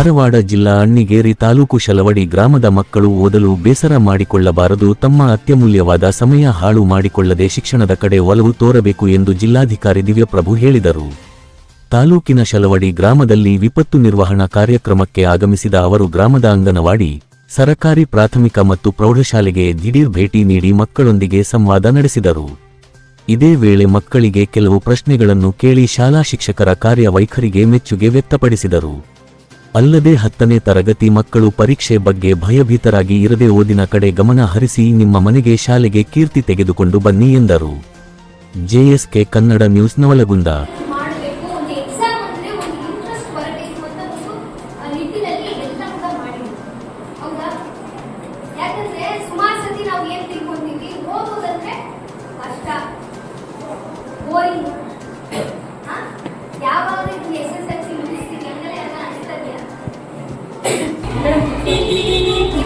ಧಾರವಾಡ ಜಿಲ್ಲಾ ಅಣ್ಣಿಗೇರಿ ತಾಲೂಕು ಶಲವಡಿ ಗ್ರಾಮದ ಮಕ್ಕಳು ಓದಲು ಬೇಸರ ಮಾಡಿಕೊಳ್ಳಬಾರದು, ತಮ್ಮ ಅತ್ಯಮೂಲ್ಯವಾದ ಸಮಯ ಹಾಳು ಮಾಡಿಕೊಳ್ಳದೆ ಶಿಕ್ಷಣದ ಕಡೆ ಒಲವು ತೋರಬೇಕು ಎಂದು ಜಿಲ್ಲಾಧಿಕಾರಿ ದಿವ್ಯಪ್ರಭು ಹೇಳಿದರು. ತಾಲೂಕಿನ ಶಲವಡಿ ಗ್ರಾಮದಲ್ಲಿ ವಿಪತ್ತು ನಿರ್ವಹಣಾ ಕಾರ್ಯಕ್ರಮಕ್ಕೆ ಆಗಮಿಸಿದ ಅವರು ಗ್ರಾಮದ ಅಂಗನವಾಡಿ, ಸರಕಾರಿ ಪ್ರಾಥಮಿಕ ಮತ್ತು ಪ್ರೌಢಶಾಲೆಗೆ ದಿಢೀರ್ ಭೇಟಿ ನೀಡಿ ಮಕ್ಕಳೊಂದಿಗೆ ಸಂವಾದ ನಡೆಸಿದರು. ಇದೇ ವೇಳೆ ಮಕ್ಕಳಿಗೆ ಕೆಲವು ಪ್ರಶ್ನೆಗಳನ್ನು ಕೇಳಿ ಶಾಲಾ ಶಿಕ್ಷಕರ ಕಾರ್ಯವೈಖರಿಗೆ ಮೆಚ್ಚುಗೆ ವ್ಯಕ್ತಪಡಿಸಿದರು. ಅಲ್ಲದೆ ಹತ್ತನೇ ತರಗತಿ ಮಕ್ಕಳು ಪರೀಕ್ಷೆ ಬಗ್ಗೆ ಭಯಭೀತರಾಗಿ ಇರದೆ ಓದಿನ ಕಡೆ ಗಮನ ಹರಿಸಿ ನಿಮ್ಮ ಮನೆಗೆ ಶಾಲೆಗೆ ಕೀರ್ತಿ ತೆಗೆದುಕೊಂಡು ಬನ್ನಿ ಎಂದರು. JSK Kannada news Navalgund.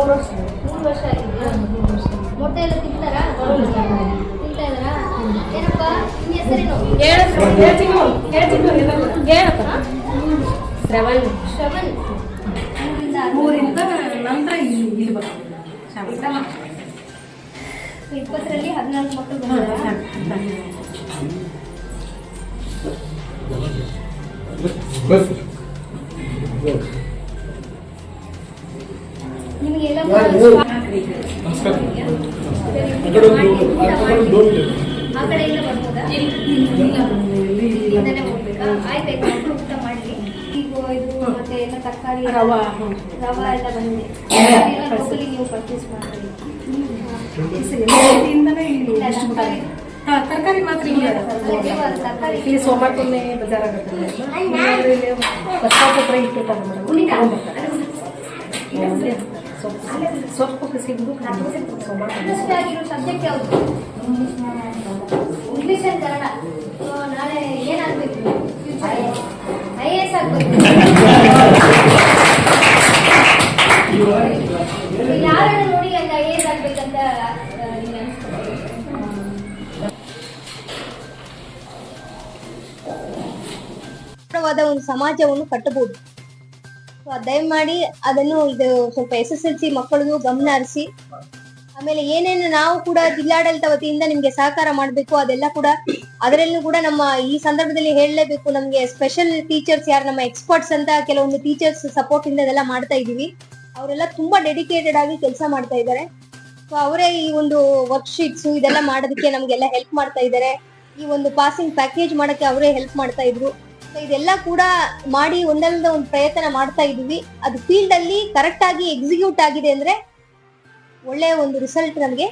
ಎಷ್ಟು ವರ್ಷ ಮೂರು ವರ್ಷ ಆಗಿದೆ ಮೊಟ್ಟೆ ಎಲ್ಲ ತಿಂತಾರಾ ತಿಂತಾ ಏನಪ್ಪ ನಿಮ್ಮ ಹೆಸರೇನು ಶ್ರವಣ್ ಶ್ರವಣ್ ಮೂರಿಂದ ನಂತರ ಇಲ್ಲಿ ಇಪ್ಪತ್ತರಲ್ಲಿ ಹದಿನಾಲ್ಕು ಮಕ್ಕಳು? ನಿಮಗೆಲ್ಲ ಆ ಕಡೆಯಿಂದ ಬರ್ಬೋದಾ? ಆಯ್ತಾಯ್ತು ಮಕ್ಕಳು ಊಟ ಮಾಡಲಿ. ಈಗ ಇದು ಮತ್ತೆ ಎಲ್ಲ ತರಕಾರಿ ರವ ರವ ಎಲ್ಲ ಬಂದಿದೆ. ಲೋಕಲಿ ನೀವು ಪರ್ಚೇಸ್ ಮಾಡಿ ತರಕಾರಿ. ಹಾ ತರಕಾರಿ ಮಾತ್ರ ಇಲ್ಲಿ. ತರಕಾರಿ ಇಲ್ಲಿ ಸೋಮವಾರಕ್ಕೊಮ್ಮೆ ಬಜಾರ್ ಆಗುತ್ತೆ ಬಸ್ಸಾಪತ್ರ ಇಟ್ಟಿರ್ತಾರೆ ಮೇಡಮ್ ಸೊಪ್ಪು ಸೊಪ್ಪು ಆಗಿರೋ ಸಬ್ಜೆಕ್ಟ್ ಯಾವುದು ಇಂಗ್ಲಿಷ್ ಅಂತ ಕನ್ನಡ ನಾಳೆ ಏನಾಗಬೇಕು ಐ ಎ ಎಸ್ ಆಗಬೇಕು ಯಾರನ್ನು ನೋಡಿ ಅಂತ ಐ ಎ ಎಸ್ ಆಗ್ಬೇಕಂತ ಒಂದು ಸಮಾಜವನ್ನು ಕಟ್ಟಬಹುದು. ದಯಮಾಡಿ ಅದನ್ನು ಇದು ಸ್ವಲ್ಪ ಎಸ್ ಎಸ್ ಎಲ್ ಸಿ ಮಕ್ಕಳಿಗೂ ಗಮನ ಹರಿಸಿ. ಆಮೇಲೆ ಏನೇನು ನಾವು ಕೂಡ ಜಿಲ್ಲಾಡಳಿತ ವತಿಯಿಂದ ನಿಮ್ಗೆ ಸಹಕಾರ ಮಾಡಬೇಕು, ಅದೆಲ್ಲ ಕೂಡ ಅದರಲ್ಲೂ ಕೂಡ ನಮ್ಮ ಈ ಸಂದರ್ಭದಲ್ಲಿ ಹೇಳಲೇಬೇಕು, ನಮ್ಗೆ ಸ್ಪೆಷಲ್ ಟೀಚರ್ಸ್ ಯಾರು, ನಮ್ಮ ಎಕ್ಸ್ಪರ್ಟ್ಸ್ ಅಂತ ಕೆಲವೊಂದು ಟೀಚರ್ಸ್ ಸಪೋರ್ಟ್ ಇಂದ ಅದೆಲ್ಲ ಮಾಡ್ತಾ ಇದೀವಿ ಅವರೆಲ್ಲ ತುಂಬಾ ಡೆಡಿಕೇಟೆಡ್ ಆಗಿ ಕೆಲಸ ಮಾಡ್ತಾ ಇದ್ದಾರೆ. ಸೊ ಅವರೇ ಈ ಒಂದು ವರ್ಕ್ ಶೀಟ್ಸ್ ಇದೆಲ್ಲ ಮಾಡೋದಕ್ಕೆ ನಮ್ಗೆಲ್ಲ ಹೆಲ್ಪ್ ಮಾಡ್ತಾ ಇದ್ದಾರೆ. ಈ ಒಂದು ಪಾಸಿಂಗ್ ಪ್ಯಾಕೇಜ್ ಮಾಡಕ್ಕೆ ಅವರೇ ಹೆಲ್ಪ್ ಮಾಡ್ತಾ ಇದ್ರು. ಇದೆಲ್ಲ ಕೂಡ ಮಾಡಿ ಒಂದಲ್ಲದ ಒಂದು ಪ್ರಯತ್ನ ಮಾಡ್ತಾ ಇದೀವಿ ಅದು ಫೀಲ್ಡ್ ಅಲ್ಲಿ ಕರೆಕ್ಟ್ ಆಗಿ ಎಕ್ಸಿಕ್ಯೂಟ್ ಆಗಿದೆ ಅಂದ್ರೆ ಒಳ್ಳೆಯ ಒಂದು ರಿಸಲ್ಟ್ ನಮಗೆ.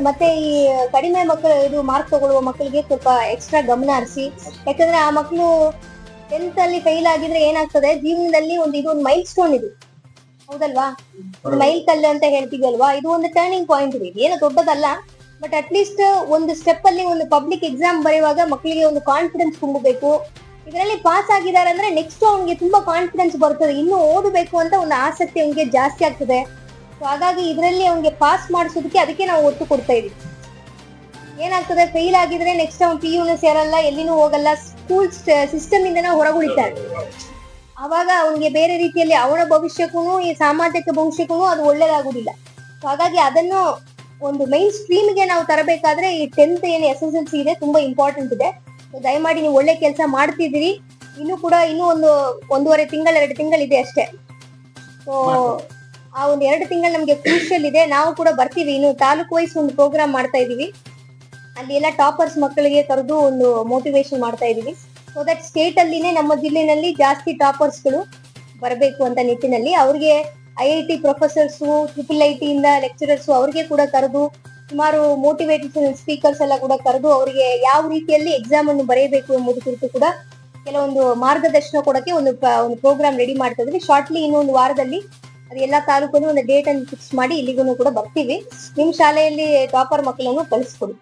ಮತ್ತೆ ಈ ಕಡಿಮೆ ಮಕ್ಕಳು ಇದು ಮಾರ್ಕ್ ತಗೊಳ್ಳುವ ಮಕ್ಕಳಿಗೆ ಸ್ವಲ್ಪ ಎಕ್ಸ್ಟ್ರಾ ಗಮನ ಹರಿಸಿ. ಯಾಕಂದ್ರೆ ಆ ಮಕ್ಕಳು ಟೆಂತ್ ಅಲ್ಲಿ ಫೈಲ್ ಆಗಿದ್ರೆ ಏನಾಗ್ತದೆ? ಜೀವನದಲ್ಲಿ ಒಂದು ಇದು ಒಂದು ಮೈಲ್ ಸ್ಟೋನ್ ಇದು. ಹೌದಲ್ವಾ? ಒಂದು ಮೈಲ್ ಕಲ್ಲು ಅಂತ ಹೇಳ್ತೀವಿ ಅಲ್ವಾ ಇದು ಒಂದು ಟರ್ನಿಂಗ್ ಪಾಯಿಂಟ್ ಇದೆ. ಏನು ದೊಡ್ಡದಲ್ಲ. ಬಟ್ ಅಟ್ಲೀಸ್ಟ್ ಒಂದು ಸ್ಟೆಪ್ ಅಲ್ಲಿ ಒಂದು ಪಬ್ಲಿಕ್ ಎಕ್ಸಾಮ್ ಬರೆಯುವಾಗ ಮಕ್ಕಳಿಗೆ ಒಂದು ಕಾನ್ಫಿಡೆನ್ಸ್ ತುಂಬಬೇಕು. ಇದರಲ್ಲಿ ಪಾಸ್ ಆಗಿದ್ದಾರೆ ಅಂದ್ರೆ ನೆಕ್ಸ್ಟ್ ಅವನಿಗೆ ತುಂಬಾ ಕಾನ್ಫಿಡೆನ್ಸ್ ಬರ್ತದೆ. ಇನ್ನು ಓದಬೇಕು ಅಂತ ಒಂದು ಆಸಕ್ತಿ ಅವನಿಗೆ ಜಾಸ್ತಿ ಆಗ್ತದೆ. ಸೊ ಹಾಗಾಗಿ ಇದರಲ್ಲಿ ಅವನಿಗೆ ಪಾಸ್ ಮಾಡಿಸೋದಕ್ಕೆ ಅದಕ್ಕೆ ನಾವು ಒತ್ತು ಕೊಡ್ತಾ ಇದೀವಿ. ಏನಾಗ್ತದೆ? ಫೇಲ್ ಆಗಿದ್ರೆ ನೆಕ್ಸ್ಟ್ ಅವ್ನು ಪಿ ಯುನ ಸೇರಲ್ಲ, ಎಲ್ಲಿನೂ ಹೋಗಲ್ಲ ಸ್ಕೂಲ್ ಸಿಸ್ಟಮ್ ಇಂದನೇ ಹೊರಗುಳಿತಾರೆ ಅವಾಗ ಅವನಿಗೆ ಬೇರೆ ರೀತಿಯಲ್ಲಿ ಅವನ ಭವಿಷ್ಯಕ್ಕೂ ಈ ಸಾಮಾಜಿಕ ಭವಿಷ್ಯಕ್ಕೂ ಅದು ಒಳ್ಳೇದಾಗುದಿಲ್ಲ. ಸೊ ಹಾಗಾಗಿ ಅದನ್ನು ಒಂದು ಮೈನ್ ಸ್ಟ್ರೀಮ್ಗೆ ನಾವು ತರಬೇಕಾದ್ರೆ ಈ ಟೆಂತ್ ಏನು ಎಸ್ ಎಸ್ ಎಲ್ ಸಿ ಇದೆ, ತುಂಬಾ ಇಂಪಾರ್ಟೆಂಟ್ ಇದೆ. ದಯಮಾಡಿ ನೀವು ಒಳ್ಳೆ ಕೆಲಸ ಮಾಡ್ತಿದ್ದೀರಿ. ಇನ್ನು ಕೂಡ ಇನ್ನೂ ಒಂದು ಒಂದೂವರೆ ತಿಂಗಳು, ಎರಡು ತಿಂಗಳು ಇದೆ ಅಷ್ಟೇ. ಸೊ ಆ ಒಂದು ಎರಡು ತಿಂಗಳು ನಮಗೆ ಕ್ರೂಷಿಯಲ್ ಇದೆ. ನಾವು ಕೂಡ ಬರ್ತೀವಿ. ಇನ್ನು ತಾಲೂಕು ವೈಸ್ ಒಂದು ಪ್ರೋಗ್ರಾಮ್ ಮಾಡ್ತಾ ಇದ್ದೀವಿ. ಅಲ್ಲಿ ಎಲ್ಲ ಟಾಪರ್ಸ್ ಮಕ್ಕಳಿಗೆ ಕರೆದು ಒಂದು ಮೋಟಿವೇಶನ್ ಮಾಡ್ತಾ ಇದ್ದೀವಿ. ಸೊ ದಟ್ ಸ್ಟೇಟ್ ಅಲ್ಲಿನೇ ನಮ್ಮ ಜಿಲ್ಲೆನಲ್ಲಿ ಜಾಸ್ತಿ ಟಾಪರ್ಸ್ಗಳು ಬರಬೇಕು ಅಂತ ನಿಟ್ಟಿನಲ್ಲಿ ಅವ್ರಿಗೆ I I T professors triple I ಟಿಯಿಂದ lecturers ಅವ್ರಿಗೆ ಕೂಡ ಕರೆದು ಸುಮಾರು ಮೋಟಿವೇಟೇಷನ್ ಸ್ಪೀಕರ್ಸ್ ಎಲ್ಲ ಕೂಡ ಕರೆದು ಅವರಿಗೆ ಯಾವ ರೀತಿಯಲ್ಲಿ ಎಕ್ಸಾಮ್ ಅನ್ನು ಬರೆಯಬೇಕು ಎಂಬುದು ಕುರಿತು ಕೂಡ ಕೆಲವೊಂದು ಮಾರ್ಗದರ್ಶನ ಕೊಡಕ್ಕೆ ಒಂದು ಒಂದು ಪ್ರೋಗ್ರಾಮ್ ರೆಡಿ ಮಾಡ್ತಾ ಇದ್ವಿ ಶಾರ್ಟ್ಲಿ ಇನ್ನೊಂದು ವಾರದಲ್ಲಿ ಅದು ಎಲ್ಲಾ ತಾಲೂಕನ್ನು ಒಂದು ಡೇಟ್ ಅನ್ನು ಫಿಕ್ಸ್ ಮಾಡಿ ಇಲ್ಲಿಗೂ ಕೂಡ ಬರ್ತೀವಿ. ನಿಮ್ ಶಾಲೆಯಲ್ಲಿ ಟಾಪರ್ ಮಕ್ಕಳನ್ನು ಕಳಿಸ್ಕೊಡಿ?